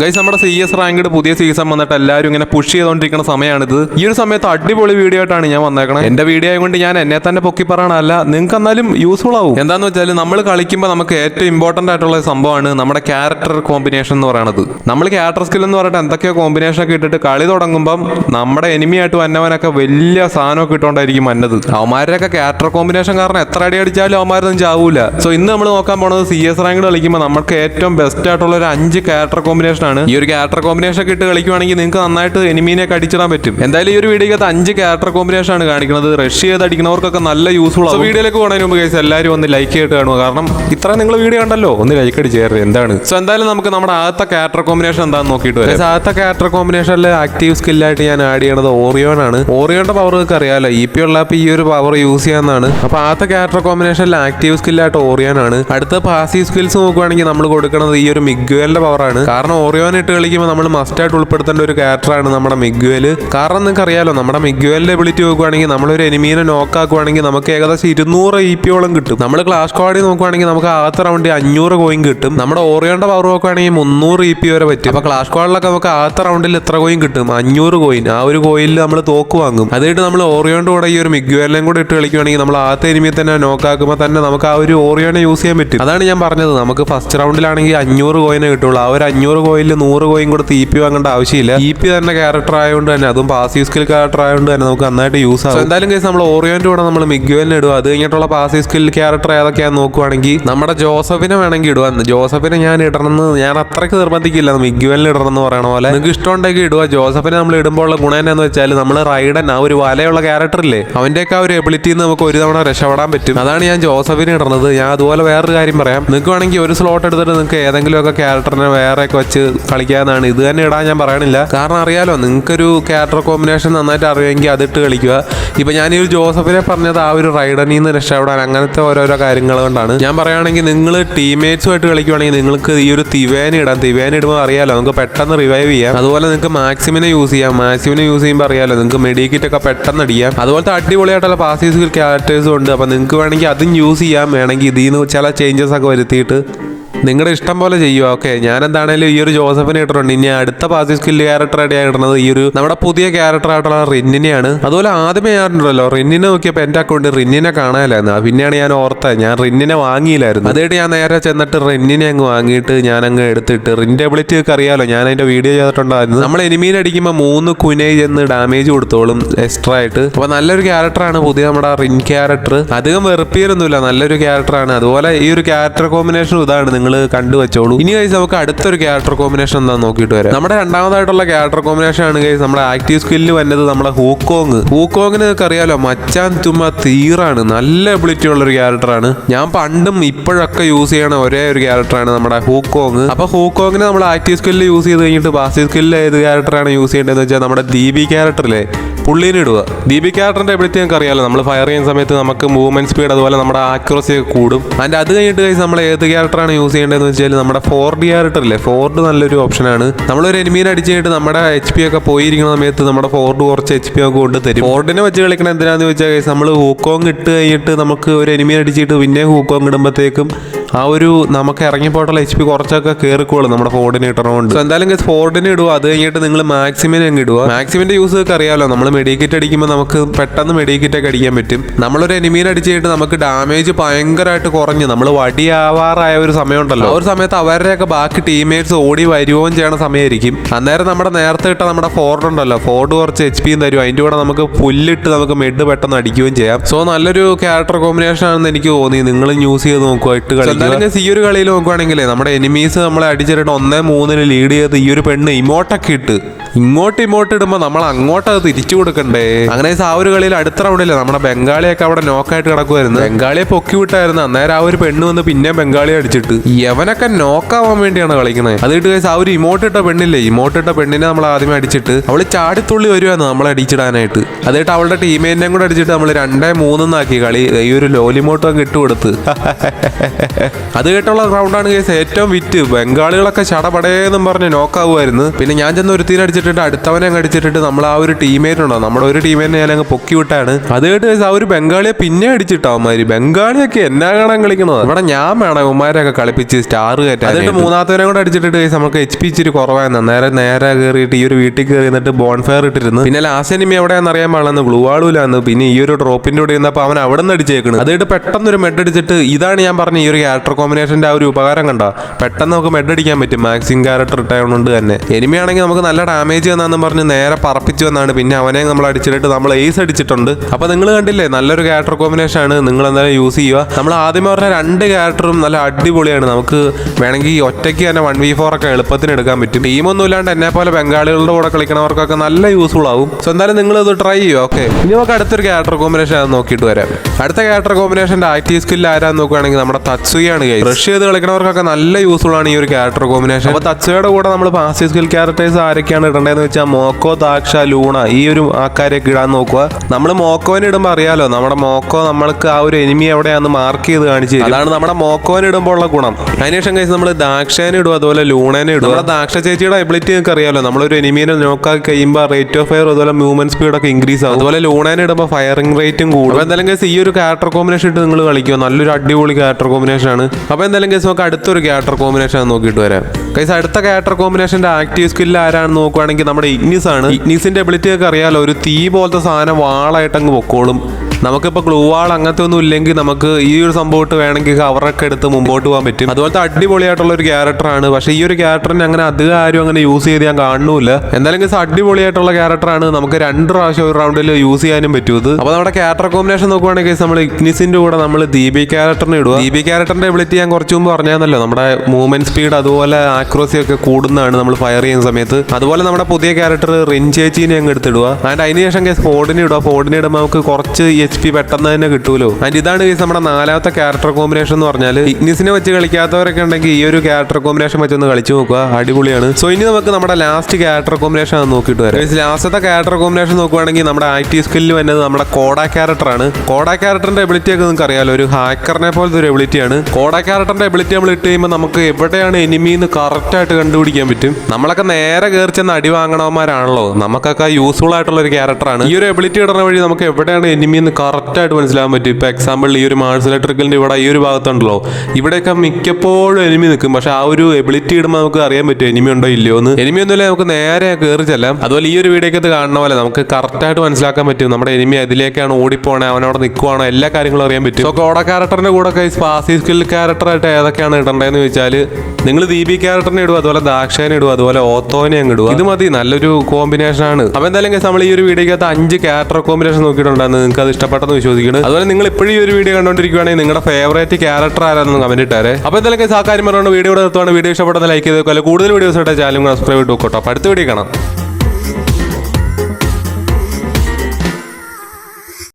Guys നമ്മുടെ C S ranked പുതിയ season വന്നിട്ട് എല്ലാവരും ഇങ്ങനെ പുഷ് ചെയ്തുകൊണ്ടിരിക്കുന്ന സമയമാണിത് ഈ ഒരു സമയത്ത് അടിപൊളി വീഡിയോ ആയിട്ടാണ് ഞാൻ വന്നേക്കണത് എന്റെ വീഡിയോ ആയതുകൊണ്ട് ഞാൻ എന്നെ തന്നെ പൊക്കി പറയണല്ല നിങ്ങൾക്ക് എന്നാലും യൂസ്ഫുൾ ആവും. എന്താന്ന് വെച്ചാൽ നമ്മൾ കളിക്കുമ്പോൾ നമുക്ക് ഏറ്റവും ഇമ്പോർട്ടന്റ് ആയിട്ടുള്ള സംഭവമാണ് നമ്മുടെ ക്യാരക്ടർ കോമ്പിനേഷൻ എന്ന് പറയുന്നത് നമ്മൾ ക്യാരക്ടർ സ്കിൽ എന്ന് പറഞ്ഞിട്ട് എന്തൊക്കെയോ കോമ്പിനേഷൻ ഒക്കെ ഇട്ടിട്ട് കളി തുടങ്ങുമ്പം നമ്മുടെ എനിമി ആയിട്ട് വന്നവനൊക്കെ വലിയ സാധനമൊക്കെ ഇട്ടുകൊണ്ടായിരിക്കും വന്നത്. അവന്മാരുടെയൊക്കെ ക്യാരക്ടർ കോമ്പിനേഷൻ കാരണം എത്ര അടി അടിച്ചാലും അവന്മാരൊന്നും ചാവൂല. സോ ഇന്ന് നമ്മൾ നോക്കാൻ പോണത് സി എസ് റാങ്ക് കളിക്കുമ്പോൾ നമുക്ക് ഏറ്റവും ബെസ്റ്റ് ആയിട്ടുള്ള ഒരു അഞ്ച് ക്യാരക്ടർ കോമ്പിനേഷൻ ആണ്. ഈ ഒരു ക്യാരക്ടർ കോമ്പിനേഷൻ ഒക്കെ ഇട്ട് കളിക്കുവാണെങ്കിൽ നിങ്ങൾക്ക് നന്നായിട്ട് എനിമീനെ അടിച്ചിടാൻ പറ്റും. എന്തായാലും ഈ ഒരു വീഡിയോ അഞ്ച് ക്യാരക്ടർ കോമ്പിനേഷൻ ആണ് കാണിക്കുന്നത്. റഷ് ചെയ്ത് അടിക്കുന്നവർക്കൊക്കെ നല്ല യൂസ്ഫുൾ ആണ് വീഡിയോയിലേക്ക് പോകുന്നതിന് മുമ്പ് കേസ് എല്ലാവരും ഒന്ന് ലൈക്ക് ചെയ്തിട്ട് കാണുക. കാരണം ഇത്ര നിങ്ങൾ വീഡിയോ കണ്ടല്ലോ. ഒന്ന് ലൈക്ക് അടിച്ച് കയറി എന്താണ്? സോ എന്തായാലും നമുക്ക് നമ്മുടെ ആദ്യത്തെ ക്യാരക്ടർ കോമ്പിനേഷൻ എന്താണെന്ന് നോക്കിയിട്ട് വരാം. ആദ്യത്തെ ക്യാരക്ടർ കോമ്പിനേഷനിൽ ആക്റ്റീവ് സ്കില്ലായിട്ട് ഞാൻ ആഡ് ചെയ്യണത് ഓറിയോൺ ആണ്. ഓറിയോന്റെ പവർ നിങ്ങൾക്ക് അറിയാമല്ലോ ഇ പി ഉള്ളപ്പോൾ ഈ ഒരു പവർ യൂസ് ചെയ്യാന്നാണ്. അപ്പൊ ആദ്യത്തെ ക്യാരക്ടർ കോമ്പിനേഷനിൽ ആക്റ്റീവ് സ്കില്ലായിട്ട് ഓറിയോൺ ആണ്. അടുത്ത പാസീവ് സ്കിൽസ് നോക്കുകയാണെങ്കിൽ നമ്മൾ കൊടുക്കുന്നത് ഈ ഒരു മിഗ്വേലിന്റെ പവറാണ് കാരണം ഓറിയോൻ ഇട്ട് കളിക്കുമ്പോൾ നമ്മൾ മസ്റ്റായിട്ട് ഉൾപ്പെടുത്തേണ്ട ഒരു ക്യാരക്ടറാണ് നമ്മുടെ മിഗ്വൽ കാരണം നിങ്ങൾക്ക് അറിയാലോ നമ്മുടെ മിഗ്വലിന്റെ എബിലിറ്റി നോക്കുവാണെങ്കിൽ നമ്മളൊരു എനിമീനെ നോക്ക് ആക്കുവാണെങ്കിൽ നമുക്ക് ഏകദേശം ഇരുന്നൂറ് ഇ പിയോളം കിട്ടും. നമ്മൾ ക്ലാസ് കോഡി നോക്കുവാണെങ്കിൽ നമുക്ക് ആദ്യത്തെ റൗണ്ടിൽ അഞ്ഞൂറ് കോയിൻ കിട്ടും. നമ്മുടെ ഓറിയോന്റെ പവർ നോക്കുവാണെങ്കിൽ മുന്നൂറ് ഇ പി വരെ പറ്റും. അപ്പൊ ക്ലാസ് കോഡിലൊക്കെ നമുക്ക് ആദ്യത്തെ റൗണ്ടിൽ എത്ര കോയിൻ കിട്ടും? അഞ്ഞൂറ് കോയിൻ ആ ഒരു കോയിനിൽ നമ്മൾ തോക്ക് വാങ്ങും. അതായിട്ട് നമ്മൾ ഓറിയോന്റെ കൂടെ ഈ ഒരു മിഗ്വലിനെയും കൂടെ ഇട്ട് കളിക്കുവാണെങ്കിൽ നമ്മൾ ആദ്യത്തെ എനിമിയെ തന്നെ നോക്കാക്കുമ്പോൾ തന്നെ നമുക്ക് ആ ഒരു ഓറിയോനെ യൂസ് ചെയ്യാൻ പറ്റും. അതാണ് ഞാൻ പറഞ്ഞത്. നമുക്ക് ഫസ്റ്റ് റൗണ്ടിലാണെങ്കിൽ അഞ്ഞൂറ് കോയിനെ കിട്ടുള്ളൂ. ആ ഒരു അഞ്ഞൂറ് കോയിനിൽ നൂറ് കോയിൻ കൊടുത്ത് ഇ പി വാങ്ങേണ്ട ആവശ്യമില്ല. ഇ പി തന്നെ ക്യാരക്ടർ ആയതുകൊണ്ട് തന്നെ അതും പാസീവ് സ്കിൽ ക്യാരക്ടർ ആയതുകൊണ്ട് തന്നെ നമുക്ക് നന്നായിട്ട് യൂസ് ആകും എന്തായാലും കേസ് നമ്മൾ ഓറിയോന്റെ കൂടെ നമ്മൾ മിഗ്വലിന് ഇടുക. അത് കഴിഞ്ഞിട്ടുള്ള പാസീവ് സ്കിൽ ക്യാരക്ടർ ഏതൊക്കെയാണെന്ന് നോക്കുവാണെങ്കിൽ നമ്മുടെ ജോസഫിനെ വേണമെങ്കിൽ ഇടുക. ജോസഫിനെ ഞാൻ ഇടണമെന്ന് ഞാൻ അത്രയ്ക്ക് നിർബന്ധിക്കില്ല. മിഗ്വലിന് ഇടണം എന്ന് പറയണ പോലെ. നിങ്ങൾക്ക് ഇഷ്ടമുണ്ടെങ്കിൽ ഇടുക. ജോസഫിനെ നമ്മൾ ഇടുമ്പോൾ ഉള്ള ഗുണം എന്നാന്ന് വെച്ചാൽ നമ്മൾ റൈഡൻ ആ ഒരു വലയുള്ള ക്യാരക്ടർ ഇല്ലേ അവന്റെയൊക്കെ ആ ഒരു എബിലിറ്റി നമുക്ക് ഒരു തവണ രക്ഷപ്പെടാൻ പറ്റും. അതാണ് ഞാൻ ജോസഫിനെ ഇടുന്നത് ഞാൻ അതുപോലെ വേറൊരു കാര്യം പറയാം. നിങ്ങൾക്ക് വേണമെങ്കിൽ ഒരു സ്ലോട്ട് എടുത്തിട്ട് നിങ്ങൾക്ക് ഏതെങ്കിലുമൊക്കെ ക്യാരക്ടറിനെ വേറെ വെച്ച് കളിക്കാന്നാണ്. ഇത് തന്നെ ഇടാൻ ഞാൻ പറയണില്ല. കാരണം അറിയാലോ നിങ്ങൾക്കൊരു ക്യാരക്ടർ കോമ്പിനേഷൻ നന്നായിട്ട് അറിയുമെങ്കിൽ അതിട്ട് കളിക്കുക. ഇപ്പൊ ഞാൻ ഈ ഒരു ജോസഫിനെ പറഞ്ഞത് ആ ഒരു റൈഡനിൽ നിന്ന് രക്ഷപ്പെടാൻ അങ്ങനത്തെ ഓരോരോ കാര്യങ്ങൾ കൊണ്ടാണ്. ഞാൻ പറയുകയാണെങ്കിൽ നിങ്ങൾ ടീംമേറ്റ്സുമായിട്ട് കളിക്കുവാണെങ്കിൽ നിങ്ങൾക്ക് ഈ ഒരു തിവേന ഇടാം. തിവേന ഇടുമ്പോൾ അറിയാലോ നമുക്ക് പെട്ടെന്ന് റിവൈവ് ചെയ്യാം. അതുപോലെ നിങ്ങൾക്ക് മാക്സിമിനെ യൂസ് ചെയ്യാം. മാക്സിമിനെ യൂസ് ചെയ്യുമ്പോൾ അറിയാലോ നിങ്ങൾക്ക് മെഡിക്കിറ്റ് ഒക്കെ പെട്ടെന്ന് അടിയാം അതുപോലത്തെ അടിപൊളിയായിട്ടുള്ള പാസീസ് ക്യാരക്ടേഴ്സും ഉണ്ട്. അപ്പൊ നിങ്ങൾക്ക് വേണമെങ്കിൽ അതും യൂസ് ചെയ്യാം. വേണമെങ്കിൽ ഇതിൽ നിന്ന് ചില ചേഞ്ചസ് ഒക്കെ വരുത്തിയിട്ട് നിങ്ങളുടെ ഇഷ്ടം പോലെ ചെയ്യുക ഓക്കെ ഞാൻ എന്താണേലും ഈ ഒരു ജോസഫിനെ ഇട്ടിട്ടുണ്ട്. ഇനി അടുത്ത പാസി സ്കില്ല് ക്യാരക്ടറായിട്ട് ഞാൻ ഇടുന്നത് ഈ ഒരു നമ്മുടെ പുതിയ ക്യാരക്ടർ ആയിട്ടുള്ള റിന്നിനെയാണ്. അതുപോലെ ആദ്യമേ ഞാൻ റിന്നിനെ നോക്കിയപ്പോൾ എന്റെ അക്കൗണ്ട് റിന്നിനെ കാണാനില്ലായിരുന്നു. പിന്നെയാണ് ഞാൻ ഓർത്തത്. ഞാൻ റിന്നിനെ വാങ്ങിയില്ലായിരുന്നു. അതായിട്ട് ഞാൻ നേരെ ചെന്നിട്ട് റിന്നിനെ അങ്ങ് വാങ്ങിയിട്ട് ഞാൻ അങ്ങ് എടുത്തിട്ട് റിന്റെ എബിലിറ്റി ഒക്കെ അറിയാമല്ലോ ഞാൻ അതിന്റെ വീഡിയോ ചെയ്തിട്ടുണ്ടായിരുന്നു. നമ്മൾ എനിമീൻ അടിക്കുമ്പോൾ മൂന്ന് കുനേജ് എന്ന് ഡാമേജ് കൊടുത്തോളും എക്സ്ട്രാ ആയിട്ട്. അപ്പോൾ നല്ലൊരു ക്യാരക്ടറാണ് പുതിയ നമ്മുടെ റിൻ ക്യാരക്ടർ അധികം വെറുപ്പിയൊന്നുമില്ല നല്ലൊരു ക്യാരക്ടറാണ് അതുപോലെ ഈ ഒരു ക്യാരക്ടർ കോമ്പിനേഷൻ ഇതാണ്. നിങ്ങൾ കണ്ടു വെച്ചോളൂ. ഇനി കൈസ് നമുക്ക് അടുത്തൊരു ക്യാരക്ടർ കോമ്പിനേഷൻ എന്താ നോക്കിയിട്ട് വരാം. നമ്മുടെ രണ്ടാമതായിട്ടുള്ള ക്യാരക്ടർ കോമ്പിനേഷൻ ആണ് കൈസ് നമ്മുടെ ആക്റ്റീവ് സ്കില്ല് വന്നത് നമ്മുടെ ഹൂക്കോങ്. ഹൂക്കോങ്ങിന് നിങ്ങൾക്ക് അറിയാലോ മച്ചാൻ തുമ്മ തീറാണ്. നല്ല എബിലിറ്റി ഉള്ള ഒരു ക്യാരക്ടറാണ് ഞാൻ പണ്ടും ഇപ്പോഴൊക്കെ യൂസ് ചെയ്യണ ഒരേ ഒരു ക്യാരക്ടറാണ് നമ്മുടെ ഹൂക്കോങ്. അപ്പൊ ഹൂക്കോങ്ങിന് നമ്മൾ ആക്റ്റീവ് സ്കില്ല് യൂസ് ചെയ്ത് കഴിഞ്ഞിട്ട് ബാസി സ്കില്ല് ഏത് ക്യാരക്ടറാണ് യൂസ് ചെയ്യേണ്ടതെന്ന് വെച്ചാൽ നമ്മുടെ ദീപി ക്യാരക്ടറിലെ പുള്ളീനെ ഇടുക. ദീപിക ക്യാരക്ടറിന്റെ എബിലിറ്റി നമുക്ക് അറിയാലോ നമ്മൾ ഫയർ ചെയ്യുന്ന സമയത്ത് നമുക്ക് മൂവ്മെന്റ് സ്പീഡ് അതുപോലെ നമ്മുടെ ആക്യുറസി ഒക്കെ കൂടും. അതിന്റെ അത് കഴിഞ്ഞിട്ട് നമ്മൾ ഏത് ക്യാരക്ടറാണ് യൂസ് ചെയ്യേണ്ടതെന്ന് വെച്ചാൽ നമ്മുടെ ഫോർഡ് ക്യാരക്ടർ ഇല്ലേ? ഫോർഡ് നല്ലൊരു ഓപ്ഷനാണ് നമ്മളൊരു എനിമീനെ അടിച്ച് കഴിഞ്ഞിട്ട് നമ്മുടെ എച്ച് പി ഒക്കെ പോയിരിക്കുന്ന സമയത്ത് നമ്മുടെ ഫോർഡ് കുറച്ച് എച്ച് പി ഒക്കെ കൊണ്ട് തരും. ഫോർഡിനെ വെച്ച് കളിക്കണം എന്തിനാന്ന് വെച്ചാൽ നമ്മൾ ഹൂക്കോങ് ഇട്ട് കഴിഞ്ഞിട്ട് നമുക്ക് ഒരു എനിമീനെ അടിച്ചിട്ട് പിന്നെ ഹൂക്കോങ് ഇടുമ്പോഴത്തേക്കും ആ ഒരു നമുക്ക് ഇറങ്ങിപ്പോട്ടുള്ള എച്ച് പി കുറച്ചൊക്കെ കയറിക്കോളും നമ്മുടെ ഫോർഡിന് ഇട്ടണോണ്ട്. സോ എന്തായാലും guys, ഫോർഡിന് ഇടുക. അത് കഴിഞ്ഞിട്ട് നിങ്ങൾ മാക്സിമം അങ്ങ് ഇടുക. മാക്സിമിന്റെ യൂസ് ഒക്കെ അറിയാലോ. നമ്മൾ മെഡിക്കിറ്റ് അടിക്കുമ്പോൾ നമുക്ക് പെട്ടെന്ന് മെഡിക്കിറ്റ് ഒക്കെ അടിക്കാൻ പറ്റും. നമ്മളൊരു എനിമീനെ അടിച്ച് കഴിഞ്ഞിട്ട് നമുക്ക് ഡാമേജ് ഭയങ്കരമായിട്ട് കുറഞ്ഞ്. നമ്മൾ വടിയാവാറായ ഒരു സമയമുണ്ടല്ലോ. ആ ഒരു സമയത്ത് അവരുടെയൊക്കെ ബാക്കി ടീംമേറ്റ്സ് ഓടി വരുകയും ചെയ്യണ സമയമായിരിക്കും. അന്നേരം നമ്മുടെ നേരത്തെ ഇട്ട നമ്മുടെ ഫോർഡ് ഉണ്ടല്ലോ. ഫോർഡ് കുറച്ച് എച്ച് പിയും തരും. അതിന്റെ കൂടെ നമുക്ക് പുല്ലിട്ട് നമുക്ക് മെഡ് പെട്ടെന്ന് അടിക്കുകയും ചെയ്യാം. സോ നല്ലൊരു ക്യാരക്ടർ കോമ്പിനേഷൻ ആണെന്ന് എനിക്ക് തോന്നി. നിങ്ങൾ യൂസ് ചെയ്ത് നോക്കുക ഇട്ട് കളിക്കുക ഈ ഒരു കളിയിൽ നോക്കുവാണെങ്കിൽ നമ്മുടെ എനിമീസ് നമ്മളെ അടിച്ചിട്ട് ഒന്നേ മൂന്നിന് ലീഡ് ചെയ്ത് ഈ ഒരു പെണ്ണ് ഇമോട്ടൊക്കെ ഇട്ട് ഇങ്ങോട്ട് ഇങ്ങോട്ട് ഇടുമ്പോൾ നമ്മൾ അങ്ങോട്ട് അത് തിരിച്ചു കൊടുക്കണ്ടേ? അങ്ങനെ ആ ഒരു കളിയിൽ അടുത്ത റൗണ്ടില്ല നമ്മുടെ ബംഗാളിയൊക്കെ അവിടെ നോക്കായിട്ട് കിടക്കുമായിരുന്നു ബംഗാളിയെ പൊക്കി വിട്ടായിരുന്നു. അന്നേരം ആ ഒരു പെണ്ണ് വന്ന് പിന്നെ ബംഗാളി അടിച്ചിട്ട്. യവനൊക്കെ നോക്കാവാൻ വേണ്ടിയാണ് കളിക്കുന്നത് അത് കഴിച്ച് ആ ഒരു ഇമോട്ട് ഇട്ട പെണ്ണില്ലേ? ഇമോട്ട് ഇട്ട പെണ്ണിനെ നമ്മൾ ആദ്യം അടിച്ചിട്ട് അവൾ ചാടിത്തുള്ളി വരുവാന്ന് നമ്മൾ അടിച്ചിടാനായിട്ട്. അതായിട്ട് അവളുടെ ടീമേറ്റിനെയും കൂടെ അടിച്ചിട്ട് നമ്മൾ രണ്ടേ മൂന്നെന്നാക്കി കളി ഈ ഒരു ലോലിമോട്ടോ കിട്ടു ഇട്ട് കൊടുത്ത്. അത് കേട്ടുള്ള റൗണ്ടാണ് കേസ് ഏറ്റവും വിറ്റ്. ബംഗാളികളൊക്കെ ചടപടേന്നും പറഞ്ഞ് നോക്കാവുമായിരുന്നു പിന്നെ ഞാൻ ചെന്ന് ഒരു തീരെ അടിച്ചിട്ട് അടിച്ചിട്ടിട്ട് അടുത്തവനെ അങ്ങ് അടിച്ചിട്ടിട്ട് നമ്മൾ ആ ഒരു ടീമേറ്റ് ഉണ്ടോ? നമ്മുടെ ഒരു ടീമേറ്റിനെ ഞാൻ അങ്ങ് പൊക്കി വിട്ടാണ്. അത് കേട്ട് വെച്ചാൽ ആ ഒരു ബംഗാളിയെ പിന്നെ അടിച്ചിട്ടോ അവന്മാര്. ബംഗാളിയൊക്കെ എന്നാ കാണാൻ കളിക്കുന്നത് ഇവിടെ ഞാൻ വേണം അവന്മാരെയൊക്കെ കളിപ്പിച്ച് സ്റ്റാർ കയറ്റാൻ അതിട്ട് മൂന്നാമത്തവനെ കൂടെ അടിച്ചിട്ട് വെച്ചാൽ നമുക്ക് എച്ച് പി ഇച്ചിരി കുറവായിരുന്നു. നേരെ നേരെ കയറിയിട്ട് ഈ ഒരു വീട്ടിൽ കയറി എന്നിട്ട് ബോൺഫയർ ഇട്ടിരുന്നു. പിന്നെ ലാസ്റ്റ് എനിമി എവിടെയാണെന്ന് അറിയാൻ പാടില്ലെന്ന് ഗ്ലൂവാളൂലാന്ന്. പിന്നെ ഈ ഒരു ഡ്രോപ്പിന്റെ കൂടെ ഇരുന്നപ്പോൾ അവൻ അവിടെ നിന്ന് അടിച്ചേക്കണ്. അതായിട്ട് പെട്ടെന്ന് ഒരു മെഡ് അടിച്ചിട്ട് ഇതാണ് ഞാൻ പറഞ്ഞ ഈ ഒരു ക്യാരക്ടർ കോമ്പിനേഷന്റെ ആ ഒരു ഉപകാരം കണ്ടോ? പെട്ടെന്ന് നമുക്ക് മെഡ് അടിക്കാൻ പറ്റും. മാക്സിം ക്യാരക്ടർ ഇട്ടായതുകൊണ്ട് തന്നെ. എനിമയാണെങ്കിൽ നമുക്ക് നല്ല ഡാമേജ് വന്നാന്ന് പറഞ്ഞ് നേരെ പറപ്പിച്ചു എന്നാണ്. പിന്നെ അവനെ നമ്മൾ അടിച്ചിട്ട് നമ്മൾ ഏസ് അടിച്ചിട്ടുണ്ട്. അപ്പൊ നിങ്ങൾ കണ്ടില്ലേ നല്ലൊരു ക്യാരക്ടർ കോമ്പിനേഷൻ ആണ്. നിങ്ങൾ എന്തായാലും യൂസ് ചെയ്യുക. നമ്മൾ ആദ്യമേ പറഞ്ഞ രണ്ട് ക്യാരക്ടറും നല്ല അടിപൊളിയാണ്. നമുക്ക് വേണമെങ്കിൽ ഒറ്റയ്ക്ക് തന്നെ വൺ വി ഫോർ ഒക്കെ എളുപ്പത്തിന് എടുക്കാൻ പറ്റും. ടീമൊന്നും ഇല്ലാണ്ട് എന്നെ പോലെ ബംഗാളികളുടെ കൂടെ കളിക്കണവർക്കൊക്കെ നല്ല യൂസ്ഫുൾ ആവും. സോ എന്തായാലും നിങ്ങൾ ഇത് ട്രൈ ചെയ്യുക ഓക്കെ ഇനി നമുക്ക് അടുത്തൊരു ക്യാരക്ടർ കോമ്പിനേഷൻ അത് നോക്കിയിട്ട് വരാം. അടുത്ത ക്യാരക്ടർ കോമ്പിനേഷന്റെ ആക്റ്റീവ് സ്കില്ല് ആരാന്ന് നോക്കുകയാണെങ്കിൽ നമ്മുടെ തത്സുയാണ് റഷ് ചെയ്ത് കളിക്കണവർക്കൊക്കെ നല്ല യൂസ്ഫുൾ ആണ് ഈ ഒരു ക്യാരക്ടർ കോമ്പിനേഷൻ അപ്പോൾ തത്സുയുടെ കൂടെ നമ്മൾ പാസീവ് സ്കിൽ ക്യാരക്ടേഴ്സ് ആരൊക്കെയാണ് ഇടേണ്ടതെന്ന് വെച്ചാൽ മോക്കോ ദാക്ഷ ലൂണ ഈ ഒരു ആൾക്കാരെയൊക്കെ ഇടാൻ നോക്കുക. നമ്മൾ മോക്കോനെ ഇടുമ്പോൾ അറിയാലോ നമ്മുടെ മോക്കോ നമ്മൾക്ക് ആ ഒരു എനിമി എവിടെയാന്ന് മാർക്ക് ചെയ്ത് കാണിച്ചു തരും. അതാണ് നമ്മുടെ മോക്കോനെ ഇടുമ്പോൾ ഉള്ള ഗുണം അതിനുശേഷം കഴിച്ച് നമ്മൾ ദാക്ഷേനെ ഇടും അതുപോലെ ലൂണേനെ ഇടും. നമ്മുടെ ദാക്ഷ ചേച്ചിയുടെ എബിലിറ്റി നിങ്ങൾക്ക് അറിയാലോ നമ്മളൊരു എനിമീനെ നോക്കാക്കി കഴിയുമ്പോൾ റേറ്റ് ഓഫ് ഫയർ അതുപോലെ മൂവ്മെന്റ് സ്പീഡ് ഒക്കെ ഇൻക്രീസ് ആകും അതുപോലെ ലൂണേനെ ഇടുമ്പോൾ ഫയറിംഗ് റേറ്റും കൂടും. എന്തായാലും കേസ് ഈ ഒരു ക്യാരക്ടർ കോമ്പിനേഷൻ ഇട്ട് നിങ്ങൾ കളിക്കുക നല്ലൊരു അടിപൊളി ക്യാരക്ടർ കോമ്പിനേഷൻ ആണ്. അപ്പോൾ എന്തായാലും കേസ് നമുക്ക് അടുത്തൊരു ക്യാരക്ടർ കോമ്പിനേഷൻ നോക്കിയിട്ട് വരാം. കൈസ് അടുത്ത ക്യാരക്ടർ കോമ്പിനേഷന്റെ ആക്റ്റീവ് സ്കില്ല് ആരാണെന്ന് നോക്കുവാണെങ്കിൽ നമ്മുടെ ഇഗ്നിസ് ആണ് ഇഗ്നിസിന്റെ എബിലിറ്റി ഒക്കെ അറിയാലോ ഒരു തീ പോലത്തെ സാധനം വാളായിട്ട് അങ്ങ് പൊക്കോളും. നമുക്കിപ്പോൾ ഗ്ലൂ വാൾ അങ്ങനത്തെ ഒന്നും ഇല്ലെങ്കിൽ നമുക്ക് ഈ ഒരു സംഭവം വേണമെങ്കിൽ കവറൊക്കെ എടുത്ത് മുമ്പോട്ട് പോകാൻ പറ്റും. അതുപോലത്തെ അടിപൊളിയായിട്ടുള്ള ഒരു ക്യാരക്ടറാണ് പക്ഷേ ഈ ഒരു ക്യാരക്ടറിനെ അങ്ങനെ അധികം ആരും അങ്ങനെ യൂസ് ചെയ്ത് ഞാൻ കാണുന്നില്ല എന്തായാലും അടിപൊളിയായിട്ടുള്ള ക്യാരക്ടറാണ് നമുക്ക് രണ്ട് പ്രാവശ്യം ഒരു റൗണ്ടിൽ യൂസ് ചെയ്യാനും പറ്റും അപ്പോൾ നമ്മുടെ ക്യാരക്ടർ കോമ്പിനേഷൻ നോക്കുവാണെങ്കിൽ നമ്മൾ ഇഗ്നിസിന്റെ കൂടെ നമ്മൾ ദീപി ക്യാരക്ടറിനെ ഇടുക. ദീപി ക്യാരക്ടറിന്റെ എബിലിറ്റി ഞാൻ കുറച്ച് മുമ്പ് പറഞ്ഞാന്നല്ലോ നമ്മുടെ മൂവ്മെന്റ് സ്പീഡ് അതുപോലെ ആക്രോസി ഒക്കെ കൂടുന്നതാണ് നമ്മൾ ഫയർ ചെയ്യുന്ന സമയത്ത്. അതുപോലെ നമ്മുടെ പുതിയ ക്യാരക്ടർ റിൻ ചേച്ചീനെ അങ്ങ് എടുത്തിടുക. ആൻഡ് അതിന് ശേഷം കേസ് ഫോർഡിനെ ഇടുക. ഫോർഡിനെ ഇടുമ്പോൾ നമുക്ക് കുറച്ച് എച്ച് പി പെട്ടെന്ന് തന്നെ കിട്ടുമല്ലോ ആൻഡ് ഇതാണ് കേസ് നമ്മുടെ നാലാമത്തെ ക്യാരക്ടർ കോമ്പിനേഷൻ എന്ന് പറഞ്ഞാൽ ഇഗ്നിസിനെ വെച്ച് കളിക്കാത്തവരൊക്കെ ഉണ്ടെങ്കിൽ ഈ ഒരു ക്യാരക്ടർ കോമ്പിനേഷൻ വെച്ച് ഒന്ന് കളിച്ചു നോക്കുക. അടിപൊളിയാണ്. സോ ഇനി നമുക്ക് നമ്മുടെ ലാസ്റ്റ് ക്യാരക്ടർ കോമ്പിനേഷൻ നോക്കിയിട്ട് വരാം. ലാസ്റ്റത്തെ ക്യാരക്ടർ കോമ്പിനേഷൻ നോക്കുവാണെങ്കിൽ നമ്മുടെ ഐ ടി സ്കില്ല് വരുന്നത് നമ്മുടെ കോഡ ക്യാരക്ടർ ആണ്. കോഡ ക്യാരക്ടറിന്റെ എബിലിറ്റി ഒക്കെ നിങ്ങൾക്ക് അറിയാലോ ഒരു ഹാക്കറിനെ പോലത്തെ ഒരു എബിലിറ്റി ആണ്. കോഡ ക്യാരക്ടറിന്റെ എബിലിറ്റി നമ്മൾ ഇട്ട് കഴിയുമ്പോൾ നമുക്ക് എവിടെയാണ് എനിമി എന്ന് കറക്റ്റ് ആയിട്ട് കണ്ടുപിടിക്കാൻ പറ്റും? നമ്മളൊക്കെ നേരെ കയറി ചെന്ന് അടി വാങ്ങണവന്മാരാണല്ലോ. നമുക്കൊക്കെ യൂസ്ഫുൾ ആയിട്ടുള്ള ഒരു ക്യാരക്ടറാണ് ഈ ഒരു എബിലിറ്റി ഇടുന്ന വഴി നമുക്ക് എവിടെയാണ് എനിമി എന്ന് കറക്റ്റ് മനസ്സിലാകാൻ പറ്റും. ഇപ്പോൾ എക്സാമ്പിൾ ഈ ഒരു മാർസ് ഇലക്ട്രിക്കലിന്റെ ഇവിടെ ഈ ഒരു ഭാഗത്തുണ്ടല്ലോ. ഇവിടെയൊക്കെ മിക്കപ്പോഴും എനിമി നിൽക്കും. പക്ഷെ ആ ഒരു എബിലിറ്റി ഇടുമ്പോൾ നമുക്ക് അറിയാൻ പറ്റും എനിമി ഉണ്ടോ ഇല്ലയോ എന്ന്. എനിമി ഒന്നുമില്ല നമുക്ക് നേരെ കയറി ചെല്ലാം. അതുപോലെ ഈ ഒരു വീഡിയോക്കകത്ത് കാണുന്ന പോലെ നമുക്ക് കറക്റ്റായിട്ട് മനസ്സിലാക്കാൻ പറ്റും. നമ്മുടെ എനിമി അതിലേക്കാണ് ഓടിപ്പോണേ അവനവിടെ നിൽക്കുവാണോ എല്ലാ കാര്യങ്ങളും അറിയാൻ പറ്റും. സോ കോട ക്യാരക്ടറിന്റെ കൂടെ പാസീവ് സ്കിൽ ക്യാരക്ടറായിട്ട് ഏതൊക്കെയാണ് ഇടേണ്ടതെന്ന് ചോദിച്ചാൽ നിങ്ങൾ ദീപി ക്യാരക്ടറിനെ ഇടുക അതുപോലെ ദാക്ഷേനെ ഇടുക അതുപോലെ ഓത്തോനെ അങ്ങ് ഇടുക. ഇത് മതി നല്ലൊരു കോമ്പിനേഷൻ ആണ്. അപ്പം എന്തായാലും നമ്മൾ ഈ ഒരു വീഡിയോക്കകത്ത് അഞ്ച് ക്യാരക്ടർ കോമ്പിനേഷൻ നോക്കിയിട്ടുണ്ടായിരുന്നു നിങ്ങൾക്ക് അത് ഇഷ്ടപ്പെട്ടെന്ന് വിശ്വസിക്കുന്നു അതുപോലെ നിങ്ങൾ ഇപ്പോഴും ഈ ഒരു വീഡിയോ കണ്ടുകൊണ്ടിരിക്കുകയാണെങ്കിൽ നിങ്ങളുടെ ഫേവറേറ്റ് ക്യാരക്ടർ ആരാണെന്ന് കമന്റ് ഇട്ടാരെ. അപ്പൊ എന്തെങ്കിലും ആ പറഞ്ഞുകൊണ്ട് വീഡിയോ നിർത്തുവാണ്. വീഡിയോ ഇഷ്ടപ്പെടുന്ന ലൈക്ക് ചെയ്തേക്കോ. അല്ലെങ്കിൽ കൂടുതൽ വീഡിയോസ് ആയിട്ട് ചാനലും സബ്സ്ക്രൈബ് ചെയ്ത് നോക്കട്ടോ അടുത്ത വീഡിയോ കാണാം.